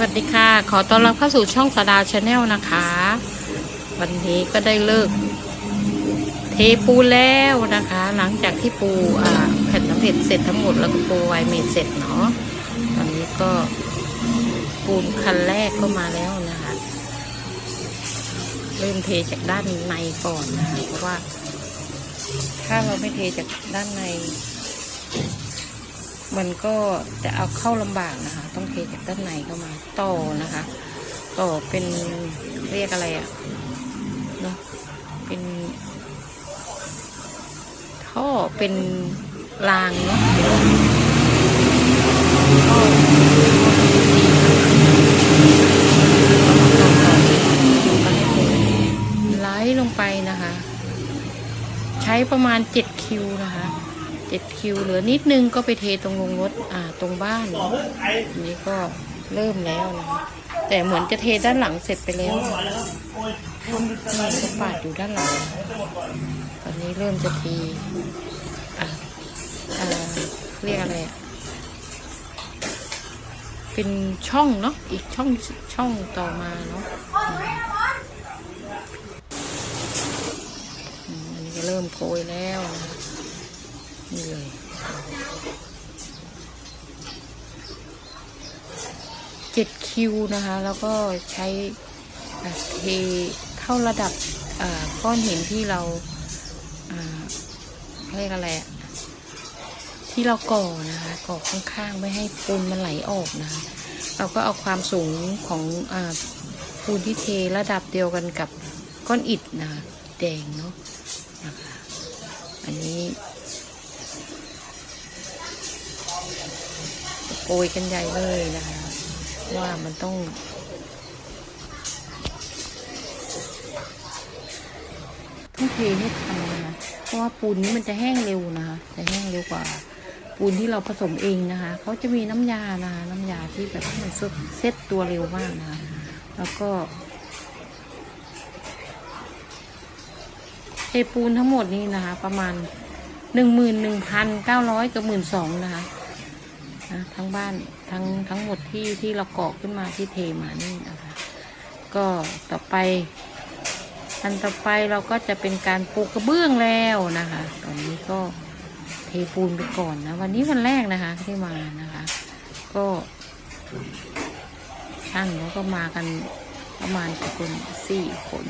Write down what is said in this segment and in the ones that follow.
วัสดีค่ะ ขอต้อนรับเข้าสู่ช่องสดาชาแนลนะคะ วันนี้ก็ได้เลิก เทปูแล้วนะคะ หลังจากที่ปูอ่าแผ่นน้ำเผ็ดเสร็จทั้งหมดแล้วก็ปูไวเมดเสร็จเนาะตอนนี้ก็ปูนคันแรกก็มาแล้วนะคะ เริ่มเทจากด้านในก่อนนะคะเพราะว่า ถ้าเราไม่เทจากด้านใน มันก็จะเอาเข้าลำบากนะคะ ต้องเทจากด้านในเข้ามาต่อนะคะ ต่อเป็นเรียกอะไรอะเนาะเป็นท่อเป็นรางเนาะเป็นท่อไหลลงไปนะคะ ใช้ประมาณ7คิวนะคะ 7คิวเหลือนิดนึงก็ไปเทตรงลงรถอ่าตรงบ้านนนี้ก็เริ่มแล้วนะคะแต่เหมือนจะเทด้านหลังเสร็จไปแล้วนี่ก็ปาดอยู่ด้านหลัง ตอนนี้เริ่มจะเทีอ่าอ่าเรียกอะไรอะ เป็นช่องเนาะ อีกช่องช่องต่อมาเนาะอันนี้ก็เริ่มโกยแล้วนะ นี่เลยเจ็ดคิวนะคะ แล้วก็ใช้เทเท่าระดับก้อนหินที่เราเรียกอะไรที่เราก่อนะคะก่อข้างๆไม่ให้ปูนมันไหลออกนะคะเราก็เอาความสูงของอปูนที่เทระดับเดียวกันกับก้อนอิฐนะะแดงเนาะนะคะอันนี้ โกยกันใหญ่เลยนะคะ ว่ามันต้อง ต้องเทให้ทันนะคะเพราะว่าปูนนี้มันจะแห้งเร็วนะคะ จะแห้งเร็วกว่าปูนที่เราผสมเองนะคะเขาจะมีน้ำยานะคะน้ำยาที่แบบมันเซ็ตตัวเร็วมากนะคะแล้วก็เทปูนทั้งหมดนี้นะคะ ประมาณหนึ่งหมื่นหนึ่งพันเก้าร้อยกับหมื่นสองนะคะ นะทั้งบ้านทั้งทั้งหมดที่ที่เราเกาะขึ้นมาที่เทมานี่นะคะ ก็ต่อไป อันต่อไปเราก็จะเป็นการปูกระเบื้องแล้วนะคะ ตอนนี้ก็เทปูนไปก่อนนะ วันนี้วันแรกนะคะที่มานะคะ ก็ช่างเขาก็มากันประมาณกี่คนสี่คน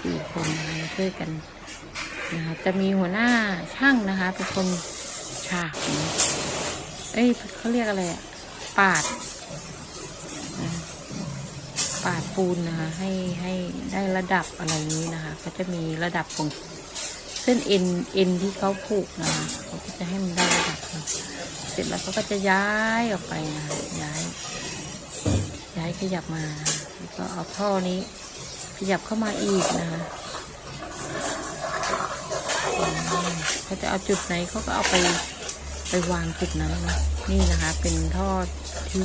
สี่คนมาช่วยกันนะคะจะมีหัวหน้าช่างนะคะเป็นคนฉากนะ เอ้ยเขาเรียกอะไรอะปาด ปาดปูนนะคะ ให้ให้ได้ระดับอะไรนี้นะคะก็จะมีระดับของเส้นเอ็นเอ็นที่เขาผูกนะคะเขาก็จะให้มันได้ระดับเสร็จแล้วเขาก็จะย้ายออกไปนะคะย้าย ย้ายขยับมาแล้วก็เอาท่อนี้ขยับเข้ามาอีกนะคะเขาจะเอาจุดไหนเขาก็เอาไป ไปวางจุดนั้นนะนี่นะคะ เป็นท่อที่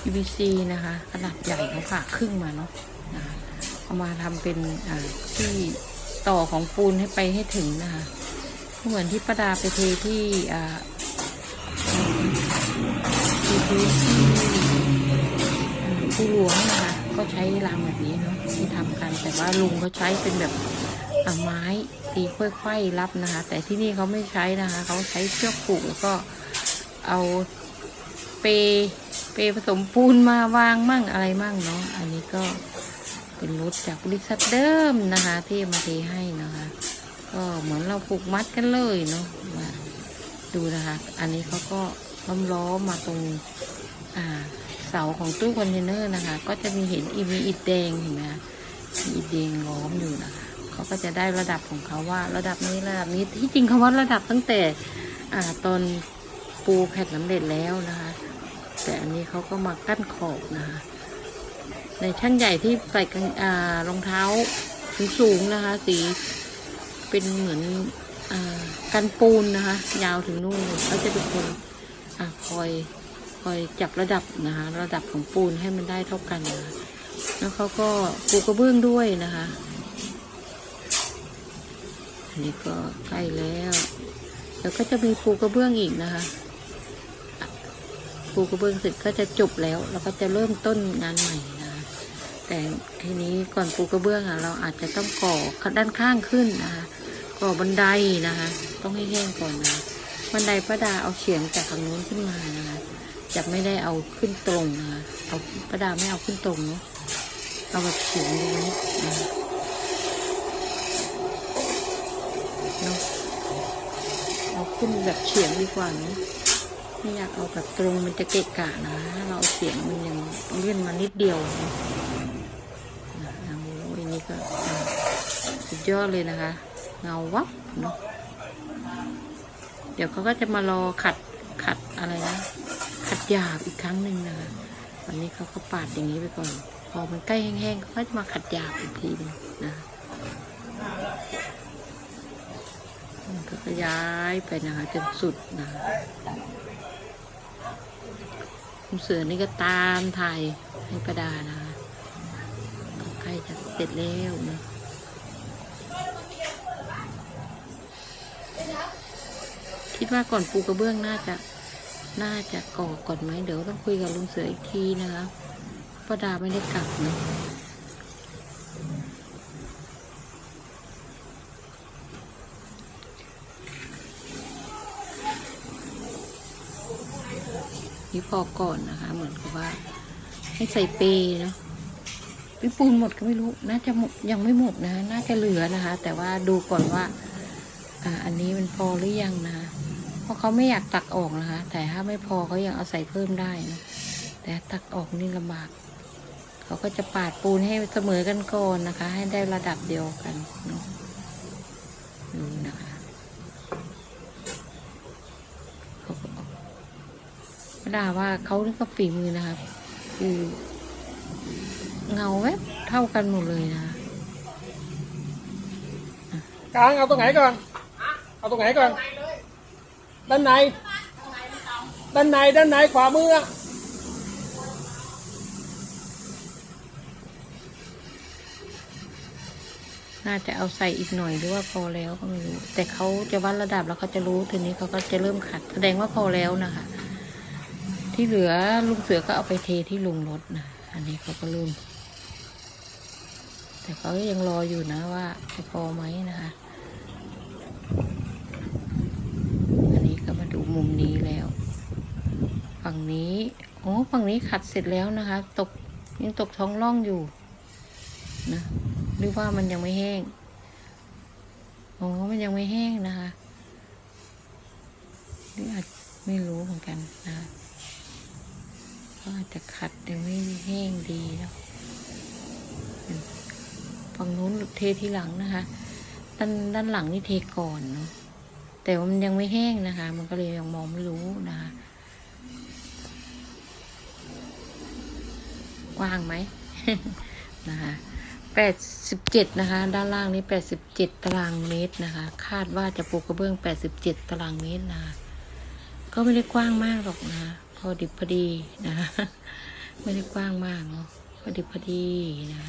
PVC นะคะ ขนาดใหญ่เขาผ่าครึ่งมาเนาะนะคะเอามาทำเป็นที่ต่อของปูนให้ไปให้ถึงนะคะก็เหมือนที่ประดาไปเทที่อ่าที่ที่อ่าภูหลวงนะคะ ก็ใช้รางแบบนี้เนาะที่ทำกันแต่ว่าลุงเขาใช้เป็นแบบ ไม้ตีค่อยๆรับนะคะ แต่ที่นี่เขาไม่ใช้นะคะ เขาใช้เชือกผูกแล้วก็เอาเปเปผสมปูนมาวางมั่งอะไรมั่งเนาะอันนี้ก็เป็นรถจากบริษัทเดิมนะคะ ที่มาเทให้นะคะ ก็เหมือนเราผูกมัดกันเลยเนาะว่าดูนะคะ อันนี้เขาก็ล้อมล้อมมาตรงอ่าเสาของตู้คอนเทนเนอร์นะคะ ก็จะมีเห็นอีมีอิฐแดงเห็นไหมคะมีอิฐแดงล้อมอยู่นะคะ เขาก็จะได้ระดับของเขาว่าระดับนี้ระดับนี้ที่จริงเขาวัดระดับตั้งแต่อ่าตอนปูแผ่นน้ำเด็ดแล้วนะคะ แต่อันนี้เขาก็มากั้นขอบนะคะ ในช่างใหญ่ที่ใส่กางอ่ารองเท้าสูงๆนะคะ สีเป็นเหมือนอ่ากันปูนนะคะ ยาวถึงนู่นเขาจะเป็นคนอ่าคอยคอยจับระดับนะคะ ระดับของปูนให้มันได้เท่ากันนะคะแล้วเขาก็ปูกระเบื้องด้วยนะคะ นนี้ก็ใกล้แล้วแล้วก็จะมีปูกระเบื้องอีกนะคะปูกระเบื้องเสร็จก็จะจบแล้วเราก็จะเริ่มต้นงานใหม่นะะแต่ทีนี้ก่อนปูกระเบื้องอะเราอาจจะต้องก่อด้านข้างขึ้นนะคะก่อบันไดนะคะ ต้องให้แห้งก่อนนะบันไดประดาเอาเฉียงจากทางนู้นขึ้นมานะคะจะไม่ได้เอาขึ้นตรงนะคะเอาประดาไม่เอาขึ้นตรงเนาะเอาแบบเฉียงอย่างนี้นะคะ เนาะเอาขึ้นแบบเฉียงดีกว่านาะไม่อยากเอาแบบตรงมันจะเกะกะนะเราเอาเสียงมันยังเลื่อนมานิดเดียวนะนะโอ้ยนี่ก็สุดยอดเลยนะคะ เงาวับเนาะเดี๋ยวเขาก็จะมารอขัดขัดอะไรนะขัดหยาบอีกครั้งหนึ่งนะคะวันนี้เขาก็ปาดอย่างนี้ไปก่อนพอมันใกล้แห้งๆเขาก็จะมาขัดหยาบอีกทีหนึงนะมันก็ ขยายไปนะคะจนสุดนะคุณเสือนี่ก็ตามถ่ายให้ประดานะคะใกล้จะเสร็จแล้วนะคิดว่าก่อนปูกระเบื้องน่าจะน่าจะก่อก่อนไหมเดี๋ยวต้องคุยกับลุงเสืออีกทีนะคะประดาไม่ได้กลับเนะ นี่พอก่อนนะคะ เหมือนกับว่า ให้ใส่เปย์เนาะพี่ปูนหมดก็ไม่รู้ น่าจะหมดยังไม่หมดนะคะน่าจะเหลือนะคะ แต่ว่าดูก่อนว่า อ่า อันนี้มันพอหรือยังนะคะ เพราะเขาไม่อยากตักออกนะคะ แต่ถ้าไม่พอเขายังเอาใส่เพิ่มได้นะแต่ตักออกนี่ลำบากเขาก็จะปาดปูนให้เสมอกันก่อนนะคะ ให้ได้ระดับเดียวกันเนาะดูนะคะเขาก็ ไม่ได้ว่าเขานี่ก็ฝีมือนะคะคือเงาแวบเท่ากันหมดเลยนะคะกลางเอาตรงไหนก่อน เอาตรงไหนก่อน ด้านใน ด้านใน ด้านในขวามืออะน่าจะเอาใส่อีกหน่อยหรือว่าพอแล้วก็ไม่รู้ แต่เขาจะวัดระดับแล้วเขาจะรู้ทีนี้เขาก็จะเริ่มขัด แสดงว่าพอแล้วนะคะ ที่เหลือลุงเสือก็เอาไปเทที่ลุงรถนะอันนี้เขาก็เริ่ม แต่เขาก็ยังรออยู่นะว่าจะพอไหมนะคะ อันนี้ก็มาดูมุมนี้แล้ว ฝั่งนี้โอ้ฝั่งนี้ขัดเสร็จแล้วนะคะ ตกยังตกท้องร่องอยู่นะหรือว่ามันยังไม่แห้งอ๋อมันยังไม่แห้งนะคะหรืออาจไม่รู้เหมือนกันนะคะ ก็อาจจะขัดยังไม่แห้งดีแล้วฝั่งนู้นเททีหลังนะคะ ด้านด้านหลังนี่เทก่อนเนาะแต่ว่ามันยังไม่แห้งนะคะ มันก็เลยยังมองไม่รู้นะคะกว้างไหมนะคะแปดสิบเจ็ดนะคะ ด้านล่างนี้แปดสิบเจ็ดตารางเมตรนะคะ คาดว่าจะปูกระเบื้องแปดสิบเจ็ดตารางเมตรนะคะก็ไม่ได้กว้างมากหรอกนะ พอดิบพอดีนะไม่ได้กว้างมากเนาะพอดิบพอดีนะ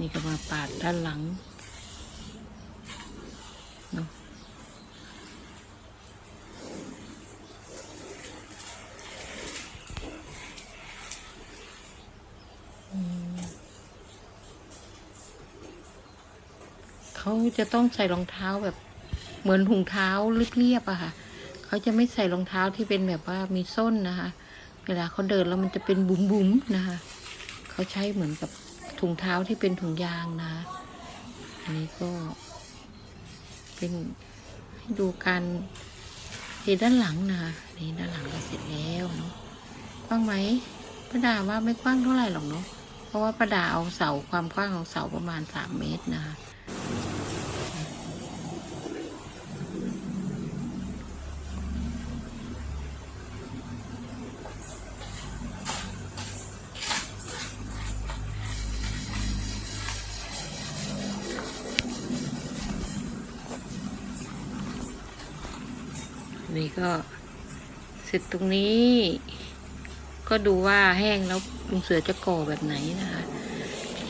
นี่ก็มาปาดด้านหลังเนาะเขาจะต้องใส่รองเท้าแบบ เหมือนถุงเท้าเรียบๆอะค่ะ เขาจะไม่ใส่รองเท้าที่เป็นแบบว่ามีส้นนะคะ เวลาเขาเดินแล้วมันจะเป็นบุ๋มๆนะคะ เขาใช้เหมือนกับถุงเท้าที่เป็นถุงยางนะ อันนี้ก็เป็นให้ดูการเทด้านหลังนะคะนี่ด้านหลังก็เสร็จแล้วเนาะกว้างไหมประดาว่าไม่กว้างเท่าไหร่หรอกเนาะเพราะว่าประดาเอาเสาความกว้างของเสาประมาณสามเมตรนะคะ นี่ก็เสร็จตรงนี้ ก็ดูว่าแห้งแล้วลุงเสือจะก่อแบบไหนนะคะ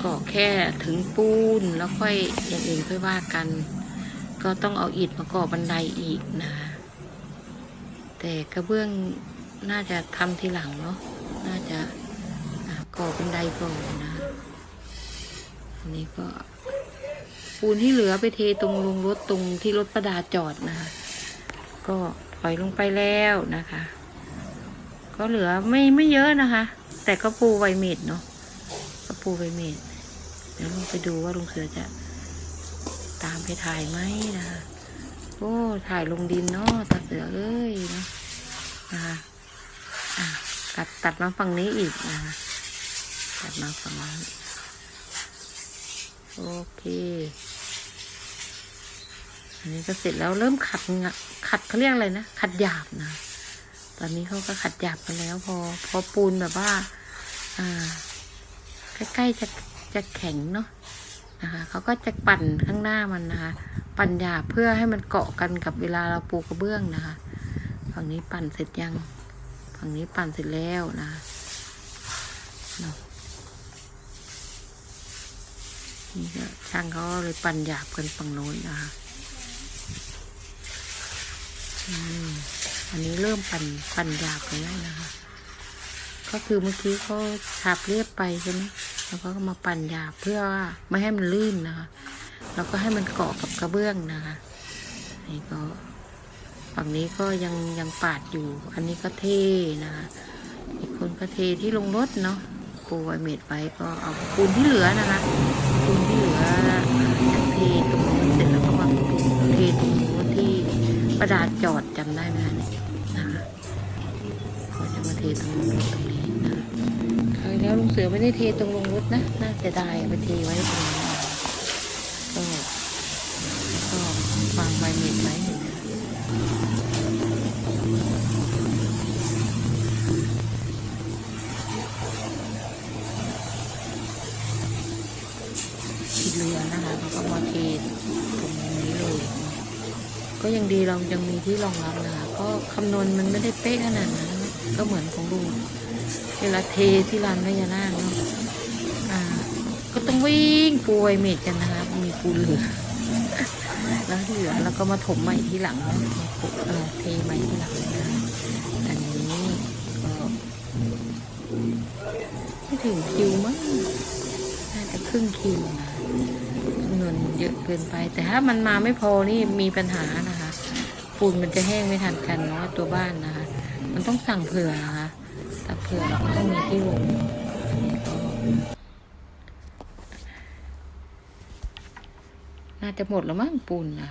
ก่อแค่ถึงปูนแล้วค่อยอย่างอื่นค่อยว่ากัน ก็ต้องเอาอิฐมาก่อบันไดอีกนะคะแต่กระเบื้องน่าจะทำทีหลังเนาะน่าจะก่อเป็นไดก่อนนะอันนี้ก็ปูนที่เหลือไปเทตรงลงรถตรงที่รถประดาจอดนะคะก็ ถอยลงไปแล้วนะคะ ก็เหลือไม่ไม่เยอะนะคะ แต่ก็ปูไวเมดเนาะก็ปูไวเมดเดี๋ยวลงไปดูว่าลุงเสือจะตามไปถ่ายไหมนะคะโอ้ถ่ายลงดินเนาะตาเสือเอ้ยเนาะนะคะอะตัดตัดมาฝั่งนี้อีกนะคะตัดมาฝั่งนี้โอเค นนี้ก็เสร็จแล้วเริ่มขัดขัดเขาเรียกอะไรนะขัดหยาบนะตอนนี้เขาก็ขัดหยาบกันแล้ว พอพอปูนแบบว่า อ่า ใกล้ๆจะจะแข็งเนาะนะคะเขาก็จะปั่นข้างหน้ามันนะคะ ปั่นหยาบเพื่อให้มันเกาะกันกับเวลาเราปูกระเบื้องนะคะฝั่งนี้ปั่นเสร็จยังฝั่งนี้ปั่นเสร็จแล้วนะคะเนาะนี่ก็ช่างเขาก็เลยปั่นหยาบกันฝั่งโน้นนะคะ อันนี้เริ่มปั่นปั่นหยาบกันแล้วนะคะ ก็คือเมื่อกี้เขาฉาบเรียบไปใช่ไหมแล้วก็มาปั่นหยาบเพื่อไม่ให้มันลื่นนะคะ แล้วก็ให้มันเกาะกับกระเบื้องนะคะนี่ก็ฝั่งนี้ก็ยังยังปาดอยู่ อันนี้ก็เทนะคะอีกคนก็เทที่ลงรถเนาะปูไอเม็ดไว้ก็เอาปูนที่เหลือนะคะปูนที่เหลือเทตรงนู้นเสร็จแล้วก็มาเทตรง ประดาจอดจำได้ไหมคะเนี่ยนะคะเขาจะมาเทตรงนู้ตรงนี้นะคราวแล้วลุงเสือไม่ได้เทตรงลงรถนะ น่าเสียดายเอาไปเทไว้ตรงนี้ก็ก็วางใบเม็ดไว้เห็นไหมที่เหลือนะคะเขาก็มาเทตรงนี้เลย ก็ยังดีเรายังมีที่รองรับนะคะ ก็คำนวณมันไม่ได้เป๊ะขนาดนั้นก็เหมือนของลุงเวลาเทที่ลานพญานาคเนาะอ่า ก็ต้องวิ่งปูไวเมดกันนะคะ มีปูเหลือแล้วเหลือเราก็มาถมใหม่ที่หลังนะมาปูเออเทใหม่ที่หลังนะอันนี้ก็ไม่ถึงคิวมั้งน่าจะครึ่งคิวนะ เยอะเกินไป แต่ถ้ามันมาไม่พอนี่มีปัญหานะคะ ปูนมันจะแห้งไม่ทันกันเนาะตัวบ้านนะคะ มันต้องสั่งเผื่อนะคะแต่เผื่อเราต้องมีที่ลงน่าจะหมดแล้วมั้งปูนนะ